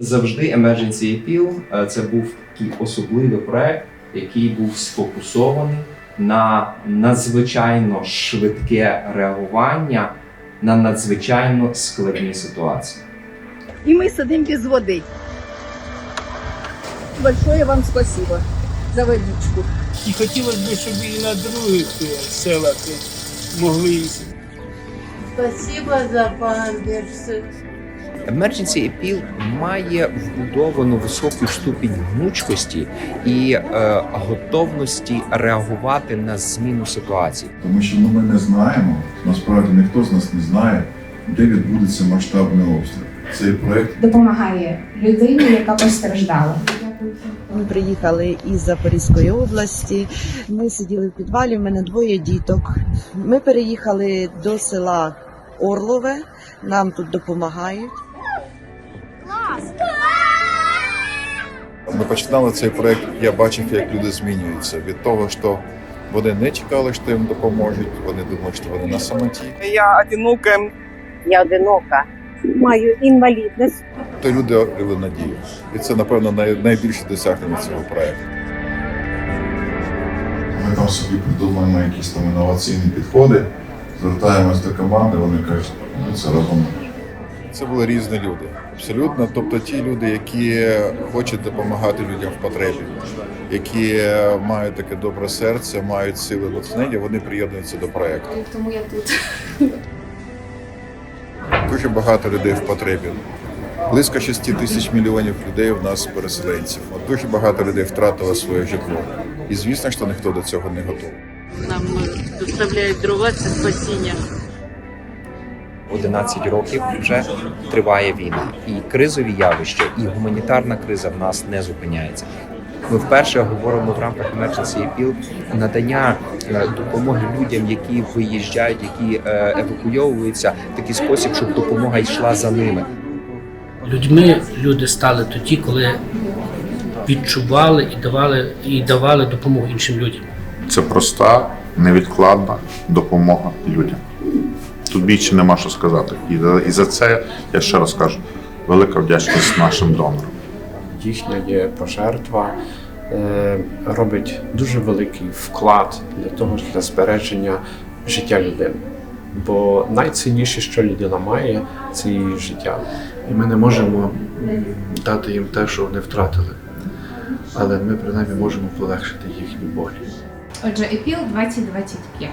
Завжди Emergency Appeal е, це був такий особливий проект, який був сфокусований на надзвичайно швидке реагування на надзвичайно складні ситуації. И мы сидим без воды. Большое вам спасибо за водичку. І хотілося б, щоб і на других е, селах е, могли Спасибо за памперсы. Emergency Appeal має вбудовану високу ступінь гнучкості і е, готовності реагувати на зміну ситуації. Тому що ну, ми не знаємо, насправді ніхто з нас не знає, де відбудеться масштабний обстріл. Цей проект допомагає людині, яка постраждала. Ми приїхали із Запорізької області. Ми сиділи в підвалі. в мене двоє діток. Ми переїхали до села Орлове. Нам тут допомагають. Ми починали цей проект. Я бачив, як люди змінюються від того, що вони не чекали, що їм допоможуть. Вони думали, що вони на самоті. Я одинока. Я одинока, маю інвалідність. То люди обрели надію, і це напевно най- найбільше досягнення цього проекту. Ми там собі придумаємо якісь там інноваційні підходи, звертаємось до команди, вони кажуть, ми це робимо. Це були різні люди, абсолютно. Тобто ті люди, які хочуть допомагати людям в потребі, які мають таке добре серце, мають сили натхнення, вони приєднуються до проекту. Тому я тут. Дуже багато людей в потребі. Близько 6 тисяч мільйонів людей в нас переселенців. От дуже багато людей втратило своє житло. І звісно, що ніхто до цього не готовий. Нам доставляють дрова, це спасіння. 11 років вже триває війна, і кризові явища, і гуманітарна криза в нас не зупиняється. Ми вперше говоримо в рамках Emergency Appeal надання е, допомоги людям, які виїжджають, які е, евакуйовуються в такий спосіб, щоб допомога йшла за ними. Людьми люди стали тоді, коли відчували і давали, і давали допомогу іншим людям. Це проста, невідкладна допомога людям. Тут більше нема що сказати. І за, і за це я ще раз кажу велика вдячність нашим донорам. їхня є пожертва е, робить дуже великий вклад для того для збереження життя людини. Бо найцінніше, що людина має, це її життя. І ми не можемо дати їм те, що вони втратили. Але ми принаймні можемо полегшити їхні болі. Отже, епіл 2025.